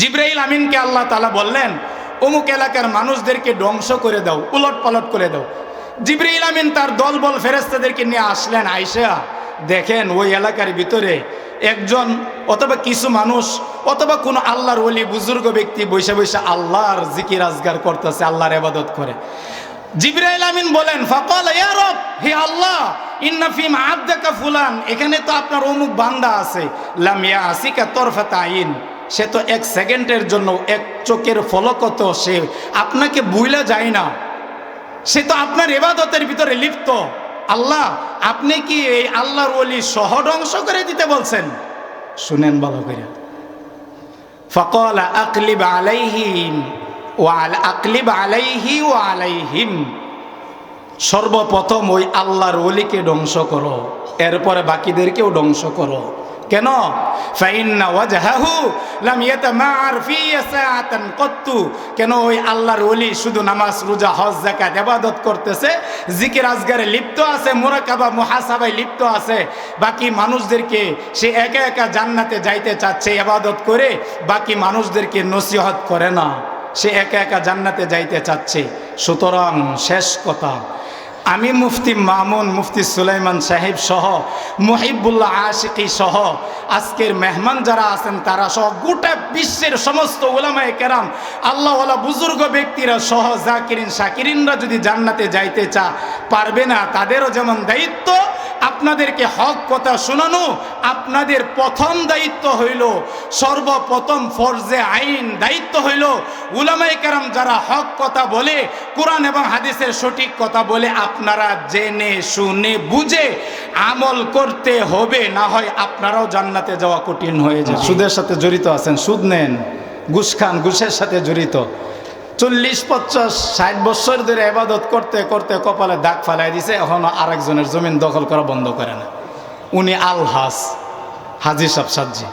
জিব্রাইল আমিনকে আল্লাহ তালা বললেন, অমুক এলাকার মানুষদেরকে ধ্বংস করে দাও উলট পালট করে দাও। জিব্রাইল আমিন তার দলবল ফেরেস্তাদেরকে নিয়ে আসলেন আইসা দেখেন ওই এলাকার ভিতরে একজন অথবা কিছু মানুষ অথবা কোনো আল্লাহর ওলি বুজুর্গ ব্যক্তি বসে বসে আল্লাহর জিকির আজগার করতেছে, আল্লাহর এবাদত করে। জিব্রাইল আমিন বলেন, ফাকাল, ইয়া রব, হে আল্লাহ, ইন্না ফিম আবদাকা ফুলান, এখানে তো আপনার অমুক বান্দা আছে, লাম ইয়া আসিকা তরফাত আইন সে তো এক সেকেন্ডের জন্য, এক চোখের ফলকত সে আপনাকে বুইলা যায় না। সে তো আপনার এবাদতের ভিতরে লিপ্ত। আল্লাহ, আপনি কি এই আল্লাহর ওলি সহ ধ্বংস করে দিতে বলছেন? শুনেন ভালো করে। ফকল আকলিব আলাইহিম ও আল আকলিব আলাইহি ও আলাইহিম। সর্বপ্রথম ওই আল্লাহর ওলিকে ধ্বংস করো, এরপরে বাকিদেরকেও ধ্বংস করো। কেন? কেন ওই আল্লাহর ওলি শুধু নামাজ, রোজা, হজ, যাকাত, ইবাদত করতেছে? জিকির আজগারে লিপ্ত আছে, মুরাকাবা, মুহাসাবায় লিপ্ত আছে। বাকি মানুষদেরকে সে একা একা জান্নাতে যাইতে চাচ্ছে, ইবাদত করে। বাকি মানুষদেরকে নসিহত করে না। সে একা একা জান্নাতে যাইতে চাচ্ছে। সুতরাং শেষ কথা আমি মুফতি মামুন, মুফতি সুলাইমান সাহেব সহ, মুহিবুল্লাহ আশিকি সহ, আজকের মেহমান যারা আছেন তারা সহ, গোটা বিশ্বের সমস্ত ওলামায় কেরাম, আল্লাহওয়ালা বুজুর্গ ব্যক্তিরা সহ, জাকিরিন, শাকিরিনরা যদি জান্নাতে যাইতে চা, পারবে না, তাদেরও যেমন দায়িত্ব, আপনাদেরকে হক কথা শোনানো আপনাদের প্রথম দায়িত্ব হইল, সর্বপ্রথম ফরজে আইন দায়িত্ব হইল। উলামাই কারাম যারা হক কথা বলে, কোরআন এবং হাদিসের সঠিক কথা বলে, আপনারা জেনে, শুনে, বুঝে আমল করতে হবে, না হয় আপনারাও জান্নাতে যাওয়া কঠিন হয়ে যায় সুদের সাথে জড়িত আছেন, সুদ নেন। ঘুষ খান, ঘুষের সাথে জড়িত। চল্লিশ, পঞ্চাশ, ষাট বছর ধরে এবাদত করতে করতে কপালে দাগ ফালাই দিছে এখনও আরেকজনের জমিন দখল করা বন্ধ করে না। উনি আলহাস হাজি সাহ সাজ্জি।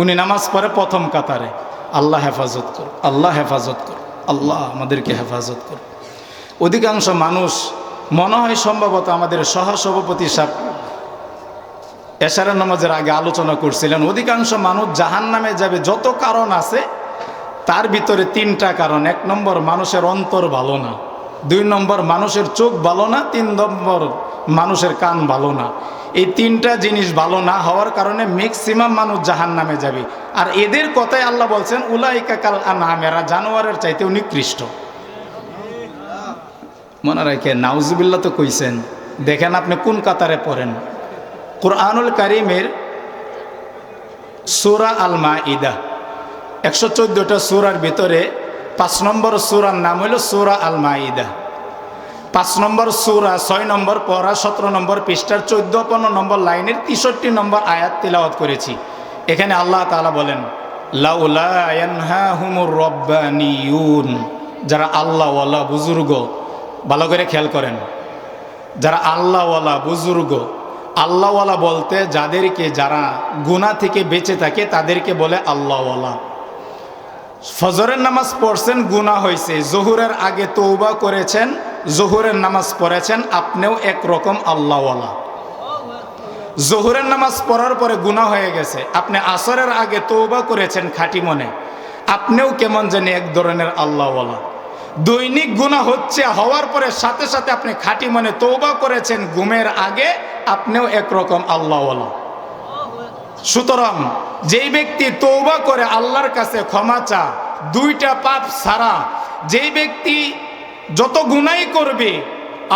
উনি নামাজ পড়ে প্রথম কাতারে। আল্লাহ হেফাজত কর আল্লাহ হেফাজত কর আল্লাহ আমাদেরকে হেফাজত কর অধিকাংশ মানুষ, মনে হয় সম্ভবত আমাদের সহসভাপতি সাহেব এশারা নামাজের আগে আলোচনা করছিলেন। অধিকাংশ মানুষ জাহান নামে যাবে, যত কারণ আছে, তার ভিতরে তিনটা কারণ। এক নম্বর, মানুষের অন্তর ভালো না। দুই নম্বর, মানুষের চোখ ভালো না। তিন নম্বর, মানুষের কান ভালো না। এই তিনটা জিনিস ভালো না হওয়ার কারণে ম্যাক্সিমাম মানুষ জাহান নামে যাবে। আর এদের কথাই আল্লাহ বলছেন, উলাইকা কাল আনামেরা জানোয়ারের চাইতেও নিকৃষ্ট। মনে রাখে নাউজুবিল্লা তো কইছেন, দেখেন আপনি কোন কাতারে পড়েন। কোরআনুল কারিমের সুরা আল মা ইদা একশো চোদ্দোটা সুরার ভিতরে পাঁচ নম্বর সুরার নাম হলো সুরা আল মাইদা পাঁচ নম্বর সুরা, ছয় নম্বর পড়া, সতেরো নম্বর পৃষ্ঠার, চোদ্দ, পনেরো নম্বর লাইনের, তেষট্টি নম্বর আয়াত তিলাওয়াত করেছি। এখানে আল্লাহ তালা বলেন যারা আল্লাহওয়ালা বুজুর্গ, ভালো করে খেয়াল করেন। যারা আল্লাহওয়ালা বুজুর্গ, আল্লাহওয়ালা বলতে যাদেরকে যারা গুণা থেকে বেঁচে থাকে, তাদেরকে বলে আল্লাহওয়ালা। ফজরের নামাজ পড়ছেন গুণা হয়েছে জহুরের আগে তৌবা করেছেন জহুরের নামাজ পড়েছেন, আপনিও একরকম আল্লাহওয়ালা। জহুরের নামাজ পড়ার পরে গুণা হয়ে গেছে। আপনি আসরের আগে তৌবা করেছেন খাঁটি মনে। আপনিও কেমন জানি এক ধরনের আল্লাহওয়ালা। দৈনিক গুণা হচ্ছে, হওয়ার পরে সাথে সাথে আপনি খাঁটি মনে তৌবা করেছেন, ঘুমের আগে আপনিও একরকম আল্লাহওয়ালা। সুতরাং যেই ব্যক্তি তৌবা করে আল্লাহর কাছে ক্ষমা চা দুইটা পাপ সারা যেই ব্যক্তি যত গুনাই করবে,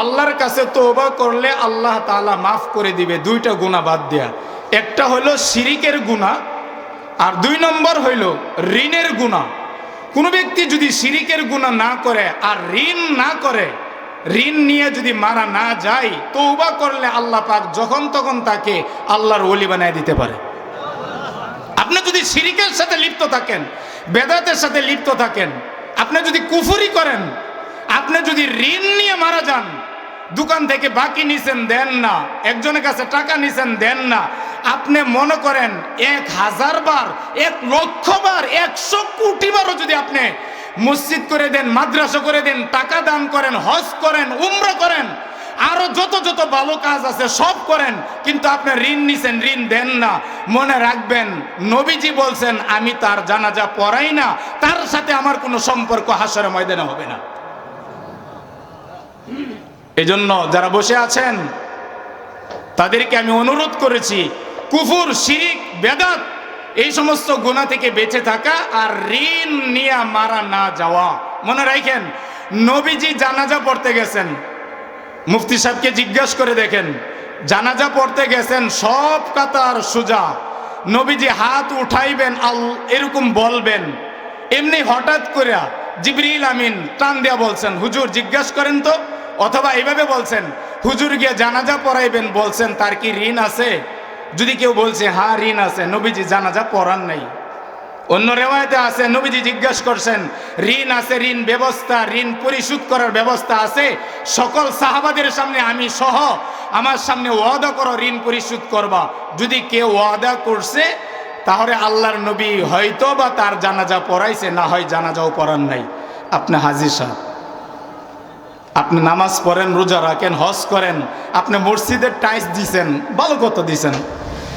আল্লাহর কাছে তৌবা করলে আল্লাহ তালা মাফ করে দিবে, দুইটা গুণা বাদ দেয়া। একটা হলো শিরিকের গুণা আর দুই নম্বর হইল ঋণের গুণা কোনো ব্যক্তি যদি শিরিকের গুণা না করে, আর ঋণ না করে, ঋণ নিয়ে যদি মারা না যায় তৌবা করলে আল্লাহ পাক যখন তখন তাকে আল্লাহর ওলি বানায় দিতে পারে। আপনি যদি শিরিকের সাথে লিপ্ত থাকেন, বেদাতের সাথে লিপ্ত থাকেন, আপনি যদি কুফুরি করেন আপনি যদি ঋণ নিয়ে মারা যান, দোকান থেকে বাকি নিছেন, দেন না। একজনের কাছে টাকা নিছেন, দেন না। আপনি মনে করেন এক হাজার বার, এক লক্ষ বার, একশো কোটি বারও যদি আপনি মসজিদ করে দেন, মাদ্রাসা করে দেন, টাকা দান করেন, হজ করেন, উমরা করেন, আরও যত যত ভালো কাজ আছে সব করেন, কিন্তু আপনি ঋণ নিছেন, ঋণ দেন না। মনে রাখবেন, নবীজি বলছেন, আমি তার জানাজা পড়াই না, তার সাথে আমার কোনো সম্পর্ক হাসরে ময়দানে হবে না। এজন্য যারা বসে আছেন, তাদেরকে আমি অনুরোধ করেছি, কুফুর, শিরিক, বেদাত, এই সমস্ত গুণা থেকে বেঁচে থাকা আর ঋণ নিয়ে মারা না যাওয়া। মনে রাখেন, নবীজি জানাজা পড়তে গেছেন। মুফতি সাহেবকে জিজ্ঞাসা করে দেখেন, জানাজা পড়তে গেছেন, সব কাতার সুজা। নবীজি হাত উঠাইবেন, আল, এরকম বলবেন। এমনি হঠাৎ করে জিবরিল আমিন টান দেয়া বলছেন, হুজুর, জিজ্ঞাসা করেন তো অথবা এইভাবে বলছেন, হুজুর গিয়ে জানাজা পড়াইবেন, বলছেন, তার কি ঋণ আছে? যদি কেউ বলছে হ্যাঁ ঋণ আছে। নবীজি জানাজা পড়ান নাই। অন্য রেওয়ায়তে আছে, নবীজি জিজ্ঞেস করছেন, ঋণ আছে, ঋণ ব্যবস্থা, ঋণ পরিশোধ করার ব্যবস্থা আছে? সকল সাহাবাদের সামনে আমি সহ আমার সামনে ওয়াদা করো, ঋণ পরিশোধ করবা। যদি কেউ ওয়াদা করছে, তাহলে আল্লাহর নবী হয়তো বা তার জানাজা পড়াইছে, না হয় জানাজাও পড়ান নাই। আপনি হাজির সাহেব। আপনি নামাজ পড়েন, রোজা রাখেন, হজ করেন, আপনি মসজিদের টাইস দিছেন, ভালো কথা দিছেন।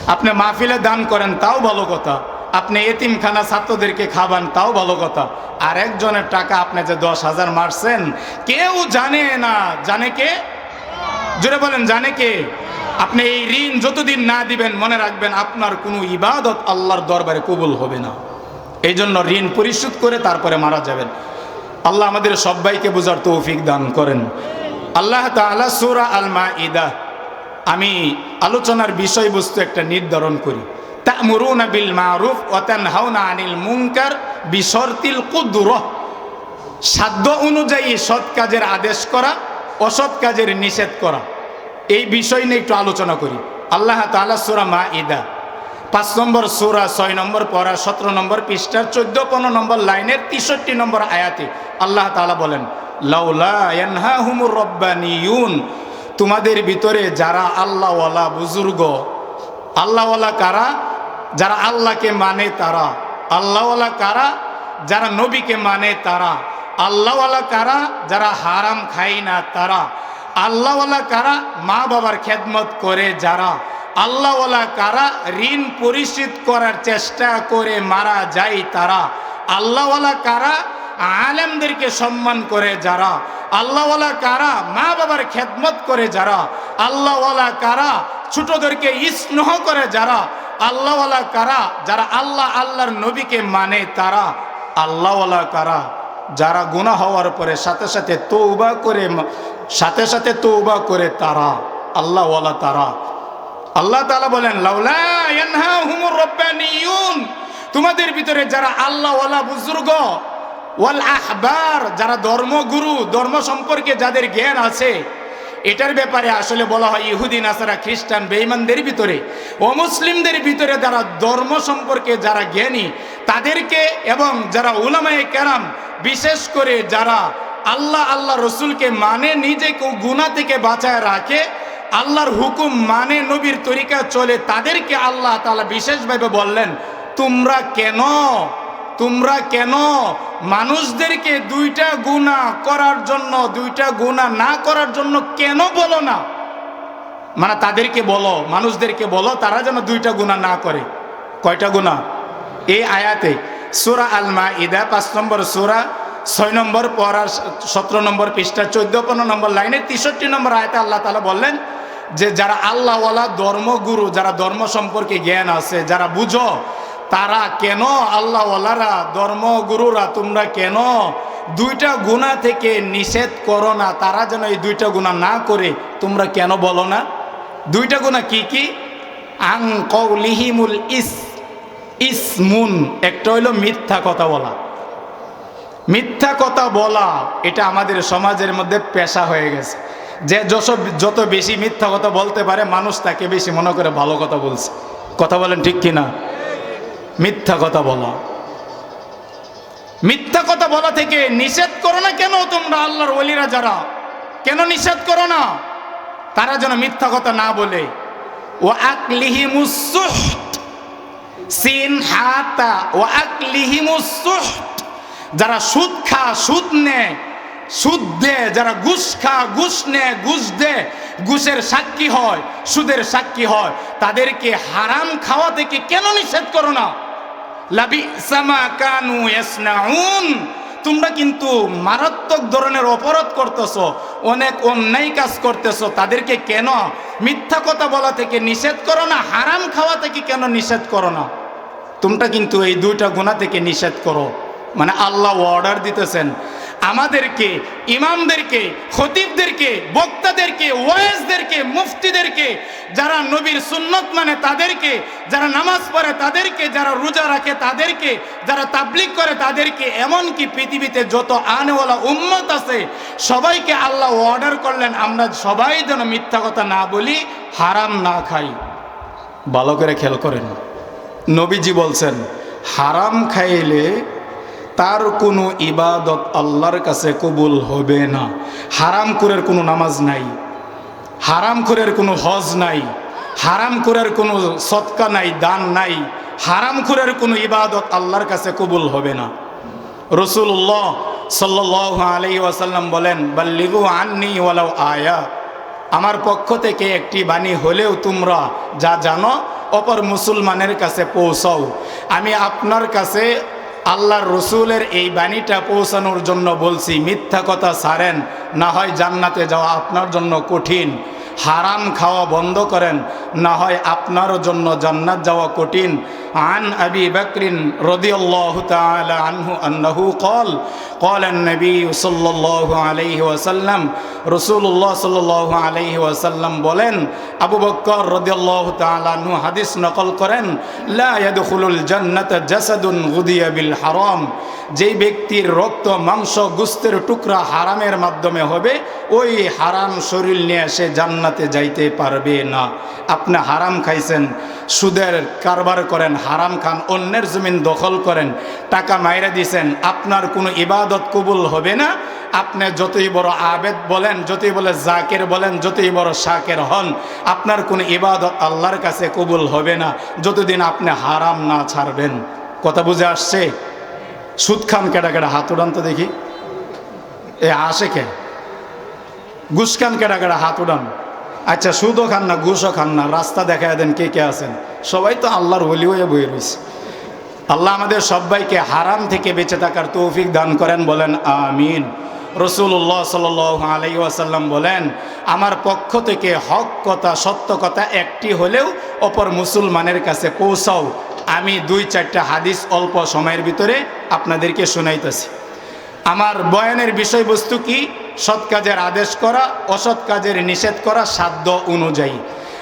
আপনি মাহফিলে দান করেন, তাও ভালো কথা। আপনি এতিমখানা ছাত্রদেরকে খাবান তাও ভালো কথা। আর একজনের টাকা আপনি যে দশ হাজার মারছেন, কেউ জানে না। জানে কে? জোরে বলেন, জানে কে? আপনি এই ঋণ যতদিন না দিবেন, মনে রাখবেন আপনার কোনো ইবাদত আল্লাহর দরবারে কবুল হবে না। এই জন্য ঋণ পরিশোধ করে তারপরে মারা যাবেন। আল্লাহ আমাদের সবাইকে বোঝার তৌফিক দান করেন। আল্লাহ তাআলা সূরা আল মাইদা আমি আলোচনার বিষয়বস্তু একটা নির্ধারণ করি। তা'মুরুনা বিল মারুফ ওয়া তানহাউনা আনিল মুনকার বিশর্তিল কুদরহ। সাধ্য অনুযায়ী সৎ কাজের আদেশ করা, অসৎ কাজের নিষেধ করা। এই বিষয় নিয়ে একটু আলোচনা করি। আল্লাহ তাআলা সূরা মাইদা পাঁচ নম্বর সুরা, ছয় নম্বর পড়া, সতেরো নম্বর পৃষ্ঠার চোদ্দ, পনেরো নম্বর লাইনের তেষট্টি নম্বর আয়াতে আল্লাহ তাআলা বলেন, লাউলা তোমাদের ভিতরে যারা আল্লাহওয়ালা বুজুর্গ, আল্লাহওয়ালা কারা? যারা আল্লাহকে মানে তারা, আল্লাহওয়ালা কারা? যারা নবীকে মানে তারা, আল্লাহওয়ালা কারা? যারা হারাম খাই না তারা, আল্লাহওয়ালা কারা? মা বাবার খেদমত করে যারা আল্লাহওয়ালা কারা ঋণ পরিশোধ করার চেষ্টা করে মারা যায় তারা। আল্লাহওয়ালা কারা আলেমদেরকে সম্মান করে যারা। আল্লাহওয়ালা কারা মা বাবার খেদমত করে যারা। আল্লাহওয়ালা কারা ছোটদেরকে স্নেহ করে যারা। আল্লাহওয়ালা কারা যারা আল্লাহ আল্লাহর নবীকে মানে তারা। আল্লাহওয়ালা কারা যারা গুনাহ হওয়ার পরে সাথে সাথে তৌবা করে সাথে সাথে তৌবা করে তারা। আল্লাহওয়ালা তারা। আল্লাহ তাআলা বলেন তোমাদের ভিতরে যারা আল্লাহওয়ালা বুজুর্গ, ওয়াল আহবার, যারা ধর্মগুরু, ধর্ম সম্পর্কে যাদের জ্ঞান আছে, এটার ব্যাপারে আসলে বলা হয় ইহুদি, নাসারা, খ্রিস্টান, বেঈমানদের ভিতরে ও মুসলিমদের ভিতরে যারা ধর্ম সম্পর্কে যারা জ্ঞানী, তাদেরকে এবং যারা উলামায়ে কেরাম, বিশেষ করে যারা আল্লাহ আল্লাহ রসুলকে মানে নিজেকে গুণা থেকে বাঁচায় রাখে আল্লাহর হুকুম মানে নবীর তরিকা চলে, তাদেরকে আল্লাহ তালা বিশেষভাবে বললেন, তোমরা কেন? তোমরা কেন মানুষদেরকে দুইটা গুণা করার জন্য, দুইটা গুণা না করার জন্য কেন বলো না? মানে তাদেরকে বলো, মানুষদেরকে বলো, তারা যেন দুইটা গুণা না করে। কয়টা গুণা এই আয়াতে সুরা আলমা ইদা পাঁচ নম্বর সুরা, ছয় নম্বর পড়ার সতেরো নম্বর পৃষ্ঠা, চোদ্দ, পনেরো নম্বর লাইনে তেষট্টি নম্বর আয়তে আল্লাহ তালা বললেন যে যারা আল্লাহওয়ালা ধর্মগুরু, যারা ধর্ম সম্পর্কে জ্ঞান আছে, যারা বুঝো, তারা কেন আল্লাহওয়ালারা, ধর্মগুরুরা তোমরা কেন দুইটা গুণা থেকে নিষেধ করো না? তারা যেন এই দুইটা গুণা না করে, তোমরা কেন বলো না? দুইটা গুণা কি কি? আং কৌলিহিমুল ইস, ইসমুন, একটা হইল মিথ্যা কথা বলা। মিথ্যা কথা বলা, এটা আমাদের সমাজের মধ্যে পেশা হয়ে গেছে। যে যত যত বেশি মিথ্যা কথা বলতে পারে, মানুষ তাকে বেশি মনে করে ভালো কথা বলছে। কথা বলেন ঠিক কিনা? মিথ্যা কথা বলা। মিথ্যা কথা বলা থেকে নিষেধ করো না কেন তোমরা আল্লাহর ওলিরা যারা? কেন নিষেধ করো না? তারা যেন মিথ্যা কথা না বলে। ও আকলিহিমুসুহত সিন হাতা। ও আকলিহিমুসুহত যারা সুদ খা সুদ নেয় সুদ দেয় যারা ঘুষ খা ঘুষ নেয়, ঘুষ দেয়, ঘুষের সাক্ষী হয়, সুদের সাক্ষী হয়, তাদেরকে হারাম খাওয়া থেকে কেন নিষেধ করো না? তোমরা কিন্তু মারাত্মক ধরনের অপরাধ করতেছ, অনেক অন্যায় কাজ করতেছ, তাদেরকে কেন মিথ্যা কথা বলা থেকে নিষেধ করো না, হারাম খাওয়া থেকে কেন নিষেধ করো না? তোমরা কিন্তু এই দুইটা গুণা থেকে নিষেধ করো। মানে আল্লাহ অর্ডার দিতেছেন আমাদেরকে, ইমামদেরকে, খতিবদেরকে, বক্তাদেরকে ওয়েসদেরকে মুফতিদেরকে, যারা নবীর সুন্নত মানে তাদেরকে, যারা নামাজ পড়ে তাদেরকে, যারা রোজা রাখে তাদেরকে, যারা তাবলিক করে তাদেরকে, এমনকি পৃথিবীতে যত আনেওয়ালা উম্মত আছে, সবাইকে আল্লাহ অর্ডার করলেন, আমরা সবাই যেন মিথ্যা কথা না বলি, হারাম না খাই। ভালো করে খেয়াল করেন। নবীজি বলছেন, হারাম খাইলে তার কোনো ইবাদত আল্লাহর কাছে কবুল হবে না। হারাম করের কোনো নামাজ নাই, হারাম করের কোনো হজ নাই, হারাম করের কোনো সৎকা নাই, দান নাই, হারাম করের কোনো ইবাদত আল্লাহর কাছে কবুল হবে না। রসুল্লাহ সাল্লাহ আলাই ওয়াসাল্লাম বলেন, বাল্লিগু আননি ওয়ালাও আয়া। আমার পক্ষ থেকে একটি বাণী হলেও তোমরা যা জানো, অপর মুসলমানের কাছে পৌঁছাও। আমি আপনার কাছে আল্লাহর রসুলের এই বাণীটা পৌঁছানোর জন্য বলছি, মিথ্যা কথা সারেন না হয় জান্নাতে যাওয়া আপনার জন্য কঠিন। হারাম খাওয়া বন্ধ করেন না হয় আপনারও জন্য জান্নাত যাওয়া কঠিন عن أبي بكر رضي الله تعالى عنه أنه قال قال النبي صلى الله عليه وسلم رسول الله صلى الله عليه وسلم বলেন আবু বকর রাদিয়াল্লাহু তাআলা আনহু হাদিস নকল করেন লা ইয়াদখুলুল জান্নাতা জাসাদুন গুদিয়া বিল হারাম যেই ব্যক্তির রক্ত মাংস গুস্তের টুকরা হারামের মাধ্যমে হবে ওই হারাম শরীর নিয়ে সে জান্নাতে যাইতে পারবে না। আপনি হারাম খাইছেন, সুদের কারবার করেন, হারাম খান, অন্যের জমিন দখল করেন, টাকা মাইরে দিছেন, আপনার কোনো ইবাদত কবুল হবে না। আপনি যতই বড় আবেদ বলেন, যতই বলে জাকের বলেন, যতই বড় শাকের হন, আপনার কোনো ইবাদত আল্লাহর কাছে কবুল হবে না। যতদিন আপনি হারাম না ছাড়বেন। কথা বুঝে আসছে? সুদ খান কেটা কেটা হাত উড়ান তো দেখি। এ আসে কে? ঘুষ কেটা কেটা হাত উড়ান আচ্ছা সুদও খান না, ঘুষও খান না, রাস্তা দেখায় দেন কে কে আছেন। সবাই তো আল্লাহর হলি হয়ে বয়ে রয়েছে। আল্লাহ আমাদের সবাইকে হারাম থেকে বেঁচে থাকার তৌফিক দান করেন, বলেন আমিন। রসুল্লাহ সাল আলাই ওয়াসাল্লাম বলেন, আমার পক্ষ থেকে হক কথা, সত্য কথা একটি হলেও অপর মুসলমানের কাছে পৌঁছাও। আমি দুই চারটা হাদিস অল্প সময়ের ভিতরে আপনাদেরকে শোনাইতেছি। আমার বয়ানের বিষয়বস্তু কি? সৎ কাজের আদেশ করা, অসৎ কাজের নিষেধ করা সাধ্য অনুযায়ী।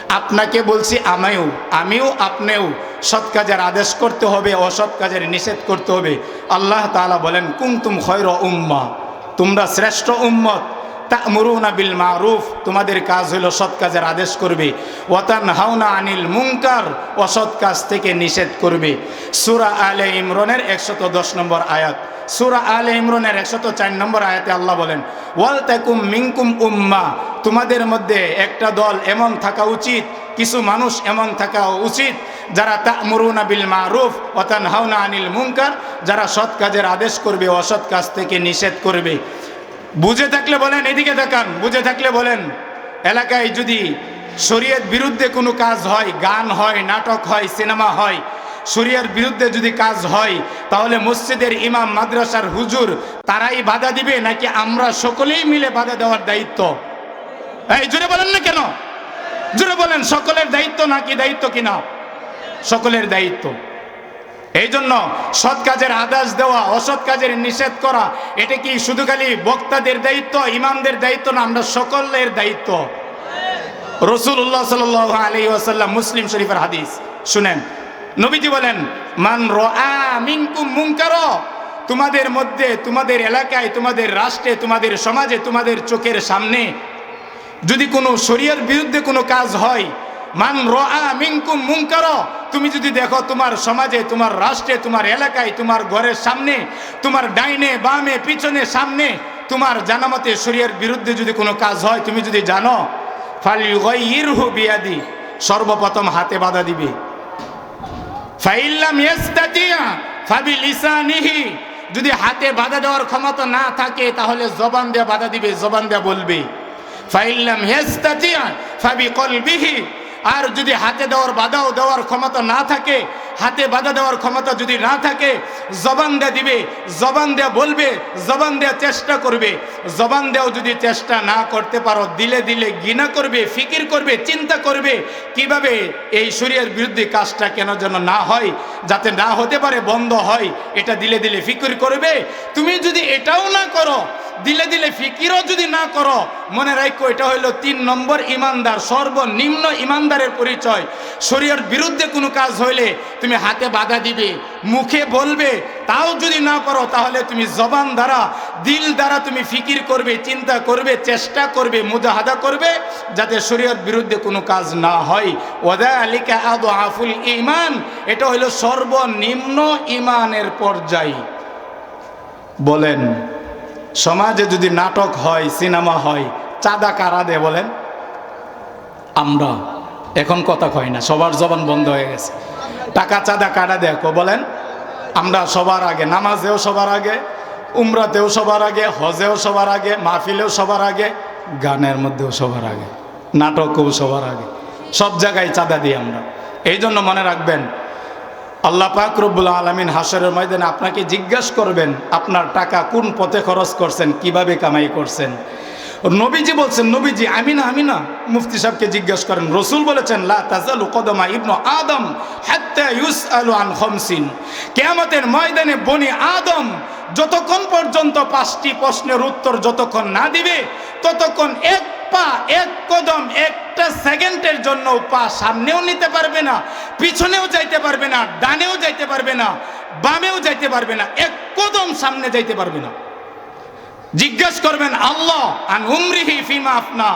আপনাকে বলছি আমিও আমিও আপনিও সৎ কাজের আদেশ করতে হবে, অসৎ কাজের নিষেধ করতে হবে। আল্লাহ তাআলা বলেন কুমতুম খৈর উম্মা। তোমরা শ্রেষ্ঠ উম্মত। তা'মুরুনা বিল মারুফ। তোমাদের কাজ হলো সৎ কাজের আদেশ করবে। ওয়াতান হাওনা আনিল মুনকার। অসৎ কাজ থেকে নিষেধ করবে। সুরা আলে ইমরানের 110 নম্বর আয়াত। সূরা আলে ইমরানের 104 নম্বর আয়াতে আল্লাহ বলেন, ওয়াল তাকুম মিনকুম উম্মা তোমাদের মধ্যে একটা দল এমন থাকা উচিত, কিছু মানুষ এমন থাকা উচিত, যারা তা তা'মুরুনা বিল মারুফ ওয়াতান হাওনা আনিল মুনকার, যারা সৎ কাজের আদেশ করবে, অসৎ কাজ থেকে নিষেধ করবে। বুঝে থাকলে বলেন, এদিকে দেখান বুঝে থাকলে বলেন, এলাকায় যদি শরীয়ত বিরুদ্ধে কোনো কাজ হয়, গান হয়, নাটক হয়, সিনেমা হয় শরিয়ার বিরুদ্ধে যদি কাজ হয়, তাহলে মসজিদের ইমাম, মাদ্রাসার হুজুর তারাই বাধা দিবে, নাকি আমরা সকলেই মিলে বাধা দেওয়ার দায়িত্ব? এই, জোরে বলেন না কেন? জোরে বলেন, সকলের দায়িত্ব নাকি দায়িত্ব কিনা? সকলের দায়িত্ব। এই জন্য সৎ কাজের আদেশ দেওয়া, অসৎ কাজের নিষেধ করা, এটা কি শুধু খালি বক্তাদের দায়িত্ব, ইমামদের দায়িত্ব না, আমরা সকলের দায়িত্ব? রসুল্লাহ সাল আলী ওয়াসাল্লাম মুসলিম শরীফের হাদিস, শুনেন। নবীজি বলেন, মান মিনকুম মুনকার। তোমাদের মধ্যে, তোমাদের এলাকায়, তোমাদের রাষ্ট্রে, তোমাদের সমাজে, তোমাদের চোখের সামনে যদি কোনো শরীয়র বিরুদ্ধে কোনো কাজ হয়, মান রা মিনকুম মুনকার। তুমি যদি দেখো তোমার সমাজে, তোমার রাষ্ট্রে, তোমার এলাকায়, তোমার ঘরের সামনে, তোমার ডাইনে, বামে, পিছনে, সামনে তোমার জানামতে শরীয়র বিরুদ্ধে যদি কোনো কাজ হয়, তুমি যদি জানো ফালিউগাইরহু বিয়াদি। সর্বপ্রথম হাতে বাধা দিবে। ফাইল্লাম ইয়াস্তাতিয়া ফাবিলিসানিহি। যদি হাতে বাধা দেওয়ার ক্ষমতা না থাকে, তাহলে জবান দেয়া বাধা দিবে, জবান দেয়া বলবে। ফাইল্লাম ইয়াস্তাতিয়া ফাবি কলবিহি আর যদি হাতে দেওয়ার বাধাও দেওয়ার ক্ষমতা না থাকে, হাতে বাধা দেওয়ার ক্ষমতা যদি না থাকে, জবান দেয়া দিবে, জবান দেয়া বলবে, জবান দেয়া চেষ্টা করবে। জবান দেওয়াও যদি চেষ্টা না করতে পারো, দিলে দিলে গিনা করবে, ফিকির করবে, চিন্তা করবে, কীভাবে এই শরীরের বিরুদ্ধে কাজটা কেন যেন না হয়, যাতে না হতে পারে, বন্ধ হয়, এটা দিলে দিলে ফিকির করবে। তুমি যদি এটাও না করো দিলে দিলে ফিকিরও যদি না করো, মনে রাখো এটা হইল তিন নম্বর ইমানদার, সর্বনিম্ন ইমানদারের পরিচয়। শরীরের বিরুদ্ধে কোনো কাজ হইলে তুমি হাতে বাধা দিবে, মুখে বলবে, তাও যদি না করো, তাহলে তুমি জবান দ্বারা, দিল দ্বারা তুমি ফিকির করবে, চিন্তা করবে, চেষ্টা করবে, মুজাহাদা করবে, যাতে শরীরের বিরুদ্ধে কোনো কাজ না হয়। ওদা আলিকা আদু আফুল ইমান এটা হইল সর্বনিম্ন ইমানের পর্যায়। বলেন। সমাজে যদি নাটক হয়, সিনেমা হয়, চাঁদা কারা দে বলেন? আমরা। এখন কথা কয় না, সবার জবান বন্ধ হয়ে গেছে। টাকা চাঁদা কারা দেখো বলেন? আমরা সবার আগে, নামাজেও সবার আগে, উমরাতেও সবার আগে, হজেও সবার আগে, মাহফিলেও সবার আগে, গানের মধ্যেও সবার আগে, নাটকেও সবার আগে। সব জায়গায় চাঁদা দিই আমরা। এই জন্য মনে রাখবেন আল্লাহ পাক রব্বুল আলমিন হাসরের ময়দানে আপনাকে জিজ্ঞেস করবেন, আপনার টাকা কোন পথে খরচ করছেন, কীভাবে কামাই করছেন? নবীজি বলছেন, নবীজি আমি না আমি না মুফতি সাহেবকে জিজ্ঞেস করেন, রসুল বলেছেন, লা ইবনু আদম আন খমসিন। ময়দানে বনি আদম যতক্ষণ পর্যন্ত পাঁচটি প্রশ্নের উত্তর যতক্ষণ না দিবে, ততক্ষণ এক পা এক কদম একটা সেকেন্ডের জন্য পা সামনেও নিতে পারবে না, পিছনেও যাইতে পারবে না, ডানেও যাইতে পারবে না, বামেও যাইতে পারবে না, এক কদম সামনে যাইতে পারবে না। জিজ্ঞেস করবেন, আল্লাহ, আন উমরিহি ফিমা আপনা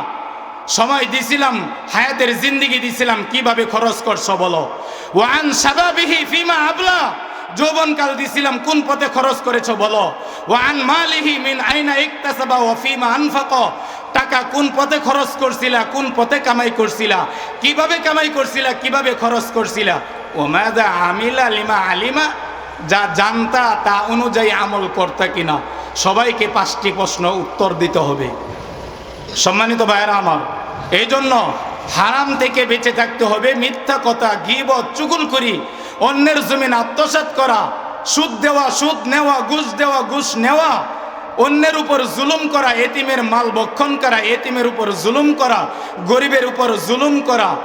সময় দিছিলাম, হায়াতের জিন্দিগি দিছিলাম, কীভাবে খরচ করছ বলো? ওয়ান সাবাবিহি ফিমা আবলা। যৌবনকাল দিছিলাম, কোন পথে খরচ করেছ বলো? ওয়ান মালিহি মিন আইনা ইকতাসাবা ওয়া ফিমা আনফাক। টাকা কোন পথে খরচ করছিলা, কোন পথে কামাই করছিলা, কীভাবে কামাই করছিলা, কীভাবে খরচ করছিলা? ও মাদা আমিলা লিমা আলিমা, যা জানতা তা অনুযায়ী আমল করতা কিনা? সবাইকে পাঁচটি প্রশ্ন উত্তর দিতে হবে। সম্মানিত ভাইয়েরা আমার এই জন্য হারাম থেকে বেঁচে থাকতে হবে, মিথ্যা কথা গিব চুগুল করি অন্যের জমিন আত্মসাৎ করা, সুদ দেওয়া, সুদ নেওয়া, ঘুষ দেওয়া, ঘুষ নেওয়া অন্যের উপর জুলুম করা, এতিমের মাল বক্ষণ করা, এতিমের উপর জুলুম করা, গরিবের উপর জুলুম করা,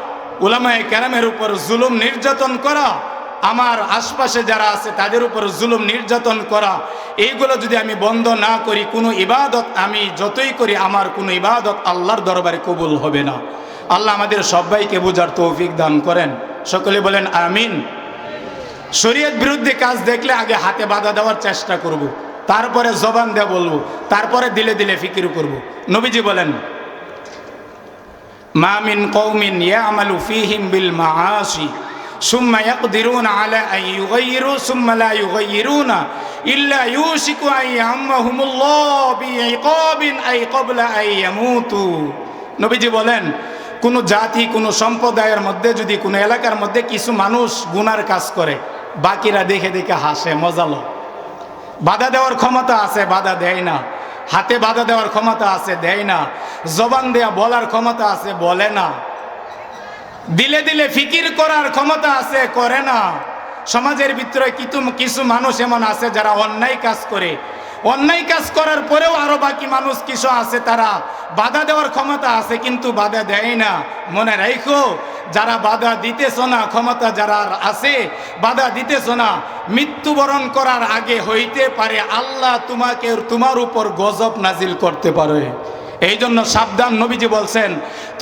উলামায় ক্যারামের উপর জুলুম নির্যাতন করা, আমার আশপাশে যারা আছে তাদের উপর জুলুম নির্যাতন করা, এইগুলো যদি আমি বন্ধ না করি, কোনো ইবাদত আমি যতই করি, আমার কোনো ইবাদত আল্লাহর দরবারে কবুল হবে না। আল্লাহ আমাদের সবাইকে বোঝার তৌফিক দান করেন। সকলে বলেন, আমিন। শরীয়ত বিরুদ্ধে কাজ দেখলে আগে হাতে বাধা দেওয়ার চেষ্টা করব। তারপরে জবান দেয়া বলবো তারপরে দিলে দিলে ফিকির করব। নবীজি বলেন মামিন কৌমিন ইয়ামালু ফিহিম বিল মাআসি ثم يقدرون على أن يغيروا ثم لا يغيرون إلا يوشك أن يعمهم الله بعقاب أي قبل أن يموتوا নবীজি বলেন কোন জাতি কোন সম্প্রদায়ের মধ্যে যদি কোনো এলাকার মধ্যে কিছু মানুষ গুনার কাজ করে বাকিরা দেখে দেখে হাসে মজালো বাধা দেওয়ার ক্ষমতা আছে, বাধা দেয় না। হাতে বাধা দেওয়ার ক্ষমতা আছে, দেয় না। জবান দেয়া বলার ক্ষমতা আছে, বলে না। দিলে দিলে ফিকির করার ক্ষমতা আছে, করে না। সমাজের ভিতরে কিছু কিছু মানুষ এমন আছে যারা অন্যায় কাজ করে। অন্যায় কাজ করার পরেও আরও বাকি মানুষ কিছু আছে, তারা বাধা দেওয়ার ক্ষমতা আছে, কিন্তু বাধা দেয় না। মনে রাখো যারা বাধা দিতেছ না, ক্ষমতা যারা আছে, বাধা দিতেছ না। মৃত্যুবরণ করার আগে হইতে পারে আল্লাহ তোমাকে তোমার উপর গজব নাজিল করতে পারে। এই জন্য সাবধান নবীজি বলছেন,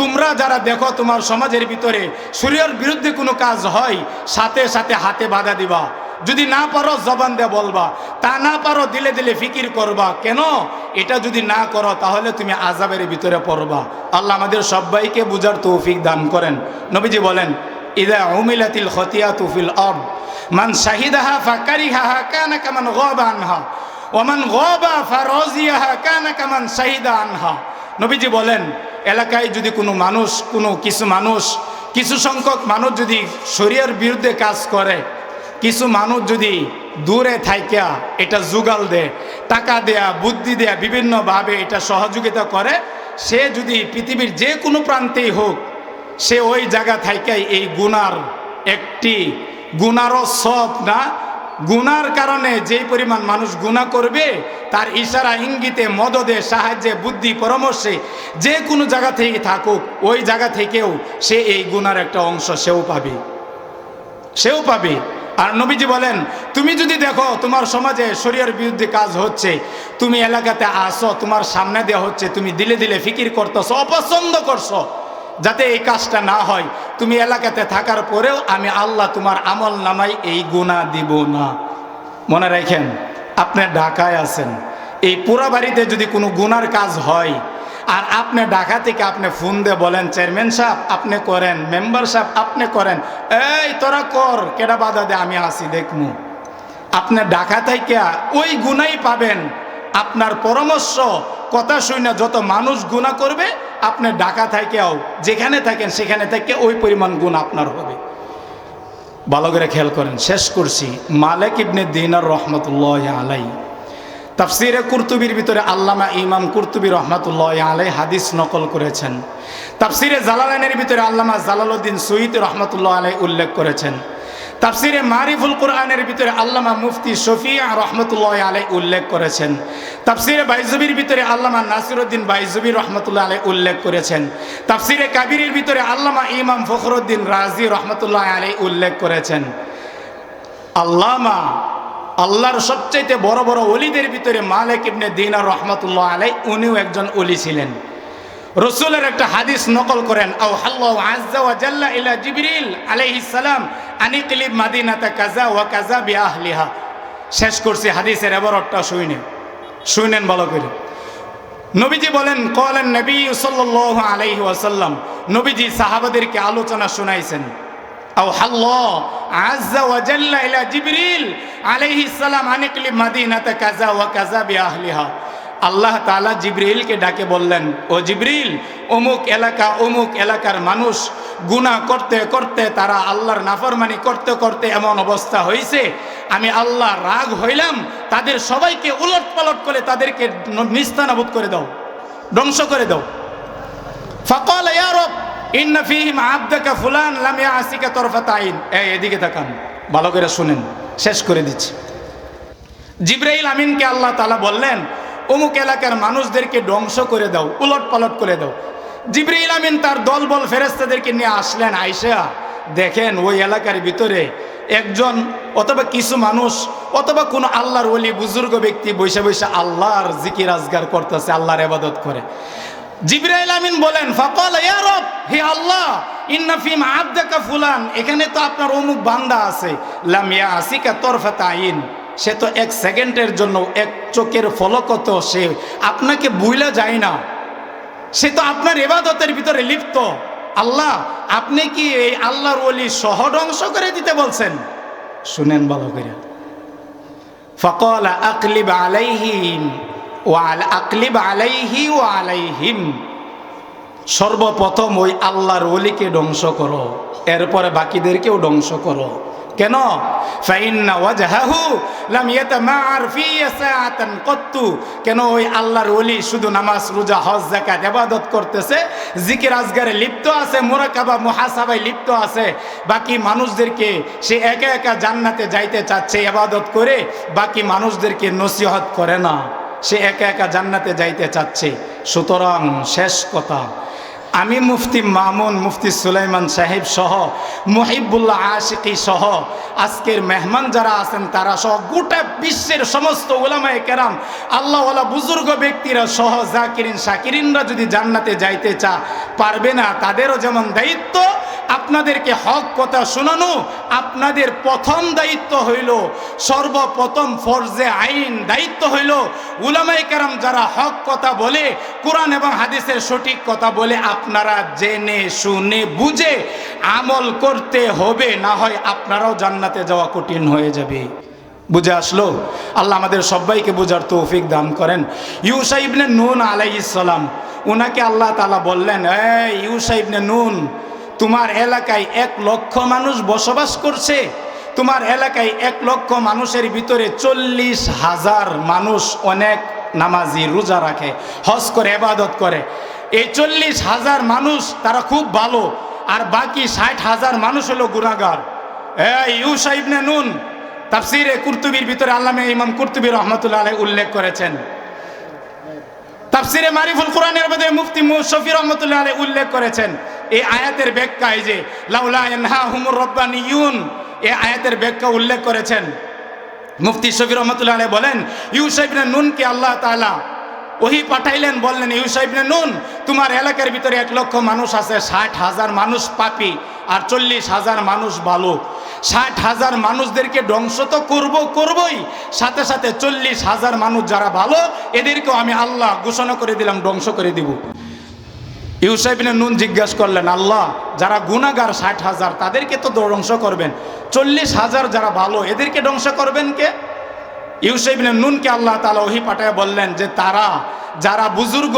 তোমরা যারা দেখো তোমার সমাজের ভিতরে সূর্যের বিরুদ্ধে কোনো কাজ হয়, সাথে সাথে হাতে বাধা দিবা। যদি না পারো জবান দিয়ে বলবা, তা না পারো দিলে দিলে ফিকির করবা। কেন? এটা যদি না করো, তাহলে তুমি আজাবের ভিতরে পড়বা। আল্লাহ আমাদের সবাইকে বুঝার তৌফিক দান করেন। নবীজি বলেন, ইদা উমিলাতিল খতিয়া তুফিল অব মান শাহিদাহা ফাকারিহা কানা কামান গবা আনহা ওমান গবা ফারজিয়াহা কানা কামান শাহিদা আনহা। নবীজি বলেন, এলাকায় যদি কোনো মানুষ, কোনো কিছু মানুষ, কিছু সংখ্যক মানুষ যদি শরীরের বিরুদ্ধে কাজ করে কিছু মানুষ যদি দূরে থাইকা, এটা জুগাল দে, টাকা দেয়া, বুদ্ধি দেয়া, বিভিন্নভাবে এটা সহযোগিতা করে, সে যদি পৃথিবীর যে কোনো প্রান্তেই হোক, সে ওই জায়গা থাইকাই এই গুনার একটি গুনারও সব না। গুনার কারণে যেই পরিমাণ মানুষ গুণা করবে, তার ইশারা, ইঙ্গিতে, মদদে, সাহায্যে, বুদ্ধি, পরামর্শে যে কোনো জায়গা থেকে থাকুক, ওই জায়গা থেকেও সে এই গুনার একটা অংশ সেও পাবে। সেও পাবে। আর নবীজি বলেন, তুমি যদি দেখো তোমার সমাজে শরীরের বিরুদ্ধে কাজ হচ্ছে, তুমি এলাকাতে আসো, তোমার সামনে দেওয়া হচ্ছে, তুমি দিলে দিলে ফিকির করতেছো, অপছন্দ করছ, যাতে এই কাজটা না হয়, তুমি এলাকাতে থাকার পরেও আমি আল্লাহ তোমার আমল নামাই এই গুণা দিব না। মনে রাখেন, আপনি ঢাকায় আছেন, এই পুরা বাড়িতে যদি কোনো গুনার কাজ হয় আর আপনি ঢাকা থেকে আপনি ফোন দিয়ে বলেন, চেয়ারম্যান সাহেব, আপনি করেন, মেম্বার সাহেব, আপনি করেন। এই, তোরা কর কেটা বাধা দে, আমি আসি, দেখমু। আপনি ঢাকা থেকে ওই গুণাই পাবেন। আপনার পরামর্শ, কথা শুনে যত মানুষ গুণা করবে, আপনি ঢাকা থেকেও যেখানে থাকেন, সেখানে থেকে ওই পরিমাণ গুণ আপনার হবে। ভালো করে খেয়াল করেন, শেষ করছি। মালিক ইবনে দিনার রহমতুল্লাহ আলাই তাফসিরে কুর্তুবির ভিতরে আল্লামা ইমাম কুর্তুবি রহমাতুল্লাহ আলাই হাদিস নকল করেছেন। তাফসিরে জালালাইনের ভিতরে আল্লামা জালালউদ্দিন সৈয়দ রহমতুল্লাহ আলাই উল্লেখ করেছেন। তাফসিরে মারিফুল কোরআনের ভিতরে আল্লামা মুফতি শফিয়া রহমতুল্লাহ আলাই উল্লেখ করেছেন। তাফসিরে বাইজুবির ভিতরে আল্লামা নাসিরুদ্দিন বাইজুবি রহমতুল্লাহ আলাই উল্লেখ করেছেন। তাফসিরে কাবিরের ভিতরে আল্লামা ইমাম ফখরুদ্দিন রাজি রহমতুল্লাহ আলাই উল্লেখ করেছেন। আল্লামা আল্লাহর সবচাইতে বড় বড় অলিদের ভিতরে মালিক ইবনে দিনার রহমতুল্লাহ আলাই উনিও একজন অলি ছিলেন। রসুলের একটা হাদিস নকল করেন আও হাল্লাহ আজ্জা ওয়া জাল্লা ইলা জিবরিল আলাইহিস সালাম আনিকলিব মাদিনাতা কাজা ওয়া কাজা বিআহলিহা। শেষ করছি হাদিসের এবার এবারটা শুইনে। শুনেন ভালো করে। নবীজি বলেন কলেন নবী সাল্লাল্লাহু আলাইহি ওয়াসাল্লাম। নবীজি সাহাবাদেরকে আলোচনা শুনাইছেন আও হাল্লাহ কাজা ওয়া কাজা আল্লাহ ডাকে বললেন, ও অমুক এলাকা অমুক এলাকার মানুষ গুনাহ করতে করতে তারা আল্লাহর নাফরমানি করতে করতে এমন অবস্থা হয়েছে আমি আল্লাহ রাগ হইলাম, তাদের সবাইকে উলট পালট করে তাদেরকে নিস্তানাবোধ করে দাও, ধ্বংস করে দাও। ফকল ইয়ারব ইন্না ফিহিম আবদাকা ফুলান, লাম ইয়াসিকা তরফাত আইন এদিকে তাকান, ভালো করে শুনেন, শেষ করে দিচ্ছি। জিব্রাইল আমিনকে আল্লাহ তালা বললেন, অমুক এলাকার মানুষদেরকে ধ্বংস করে দাও উলট পালট করে দাও। জিব্রাইল আমিন তার দলবল ফেরেস্তাদেরকে নিয়ে আসলেন আইসা দেখেন, ওই এলাকার ভিতরে একজন অথবা কিছু মানুষ অথবা কোনো আল্লাহর ওলি, বুজুর্গ ব্যক্তি বৈশা বৈশা আল্লাহর জিকির আজগার করতেছে, আল্লাহর এবাদত করে। জিব্রাইল আমিন বলেন, ফকল ইয়ারব হে আল্লাহ ইন্নাফিম আবদাকা ফুলান। এখানে তো আপনার অমুক বান্দা আছে লামিয়া আসিকা তরফাত আইন সে তো এক সেকেন্ডের জন্য, এক চোখের ফলকত সে। আপনাকে বুইলা যায় না। সে তো আপনার এবাদতের ভিতরে লিপ্ত। আল্লাহ, আপনি কি এই আল্লাহর ওলি সহ ধ্বংস করে দিতে বলছেন? শুনেন ভালো করে। ফকল, আকলিব আলাইহিম আকলিব আলাইহি ও আলাইহিম। সর্বপ্রথম ওই আল্লাহর ওলিকে ধ্বংস করো, এরপরে বাকিদেরকেও ধ্বংস করো। কেন? কেন ওই আল্লাহর ওলি শুধু নামাজ, রোজা, হজ, যাকাত, ইবাদত করতেছে? জিকির আজগারে লিপ্ত আছে, মুরাকাবা, মুহাসাবায় লিপ্ত আছে। বাকি মানুষদেরকে সে একা একা জান্নাতে যাইতে চাচ্ছে, ইবাদত করে, বাকি মানুষদেরকে নসিহত করে না। সে একা একা জান্নাতে যাইতে চাচ্ছে। সুতরাং শেষ কথা আমি মুফতি মামুন, মুফতি সুলাইমান সাহেব সহ, মুহিবুল্লাহ আশিকি সহ, আজকের মেহমান যারা আছেন তারা সহ, গোটা বিশ্বের সমস্ত ওলামায় কেরাম, আল্লাহওয়ালা বুজুর্গ ব্যক্তিরা সহ, জাকিরিন, শাকিরিনরা যদি জান্নাতে যাইতে চা, পারবে না, তাদেরও যেমন দায়িত্ব, আপনাদেরকে হক কথা শোনানো, আপনাদের প্রথম দায়িত্ব হইল, সর্বপ্রথম ফরজে আইন দায়িত্ব হইল উলামাই কেরাম যারা হক কথা বলে কোরআন এবং হাদিসের সঠিক কথা বলে আপনারা জেনে, শুনে, বুঝে আমল করতে হবে, না হয় আপনারাও জান্নাতে যাওয়া কঠিন হয়ে যাবে। বুঝে আসলো? আল্লাহ আমাদের সবাইকে বুঝার তৌফিক দান করেন। ইউসা ইবনে নুন আলাইসালাম ওনাকে আল্লাহ তালা বললেন, এই ইউসা ইবনে নুন, তোমার এলাকায় এক লক্ষ মানুষ বসবাস করছে। তোমার এলাকায় এক লক্ষ মানুষের ভিতরে চল্লিশ হাজার মানুষ অনেক নামাজি, রোজা রাখে, হজ করে এবাদত করে। এই চল্লিশ হাজার মানুষ তারা খুব ভালো, আর বাকি ষাট হাজার মানুষ হলো গুণাগার ইবনে নুন, তাফসিরে কুর্তুবির ভিতরে আল্লামে ইমাম কুর্তুবির রহমতুল্লাহ আলাইহি উল্লেখ করেছেন। তাফসিরে মারিফুল কোরআনের মধ্যে মুফতি মুশফি রহমতুল্লাহ আলাইহি উল্লেখ করেছেন, এই আয়াতের ব্যাখ্যা এই যে, লাউলা ইয়ানহাহুমুর রাব্বানিয়ুন, এই আয়াতের ব্যাখ্যা উল্লেখ করেছেন। মুফতি শফি রহমতুল্লাহ আলাইহি বলেন ইউসাইবনে নুনকে আল্লাহ তাআলা ওহি পাঠাইলেন, বললেন ইউসাইবনে নুন, তোমার এলাকার ভিতরে এক লক্ষ মানুষ আছে, ষাট হাজার মানুষ পাপি আর চল্লিশ হাজার মানুষ ভালো। ষাট হাজার মানুষদেরকে ধ্বংস তো করব, করবই। সাথে সাথে চল্লিশ হাজার মানুষ যারা ভালো, এদেরকেও আমি আল্লাহ ঘোষণা করে দিলাম, ধ্বংস করে দিব। ইউসাইবিনে নুন জিজ্ঞাসা করলেন, আল্লাহ, যারা গুণাগার ষাট হাজার, তাদেরকে তো ধ্বংস করবেন। চল্লিশ হাজার যারা ভালো, এদেরকে ধ্বংস করবেন কে? ইউসাইবিনে নুনকে আল্লাহ তালা ওহি পাঠায় বললেন যে, তারা যারা বুজুর্গ,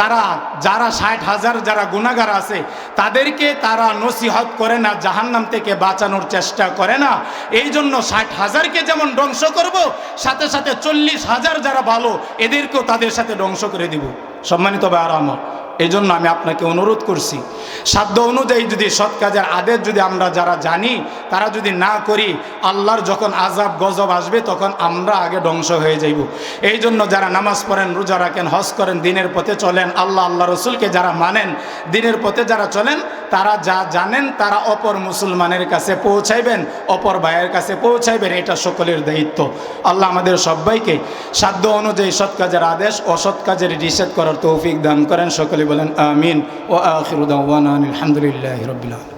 তারা যারা ষাট হাজার যারা গুণাগার আছে, তাদেরকে তারা নসিহত করে না, জাহান্নাম থেকে বাঁচানোর চেষ্টা করে না। এই জন্য ষাট হাজারকে যেমন ধ্বংস করব, সাথে সাথে চল্লিশ হাজার যারা ভালো, এদেরকেও তাদের সাথে ধ্বংস করে দিব। সম্মানিত ভাই আমার এই জন্য আমি আপনাকে অনুরোধ করছি। সাধ্য অনুযায়ী যদি সৎ কাজের আদেশ যদি আমরা যারা জানি, তারা যদি না করি, আল্লাহর যখন আজাব গজব আসবে, তখন আমরা আগে ধ্বংস হয়ে যাইব। এই জন্য যারা নামাজ পড়েন, রোজা রাখেন, হজ করেন, দিনের পথে চলেন, আল্লাহ আল্লাহ রসুলকে যারা মানেন, দিনের পথে যারা চলেন, তারা যা জানেন, তারা অপর মুসলমানের কাছে পৌঁছাইবেন, অপর ভাইয়ের কাছে পৌঁছাইবেন, এটা সকলের দায়িত্ব। আল্লাহ আমাদের সবাইকে সাধ্য অনুযায়ী সৎ কাজের আদেশ, অসৎ কাজের নিষেধ করার তৌফিক দান করেন, সকলে বলেন আমিন ও আখিরুদ্দান আলহামদুলিল্লাহ রবিল্লা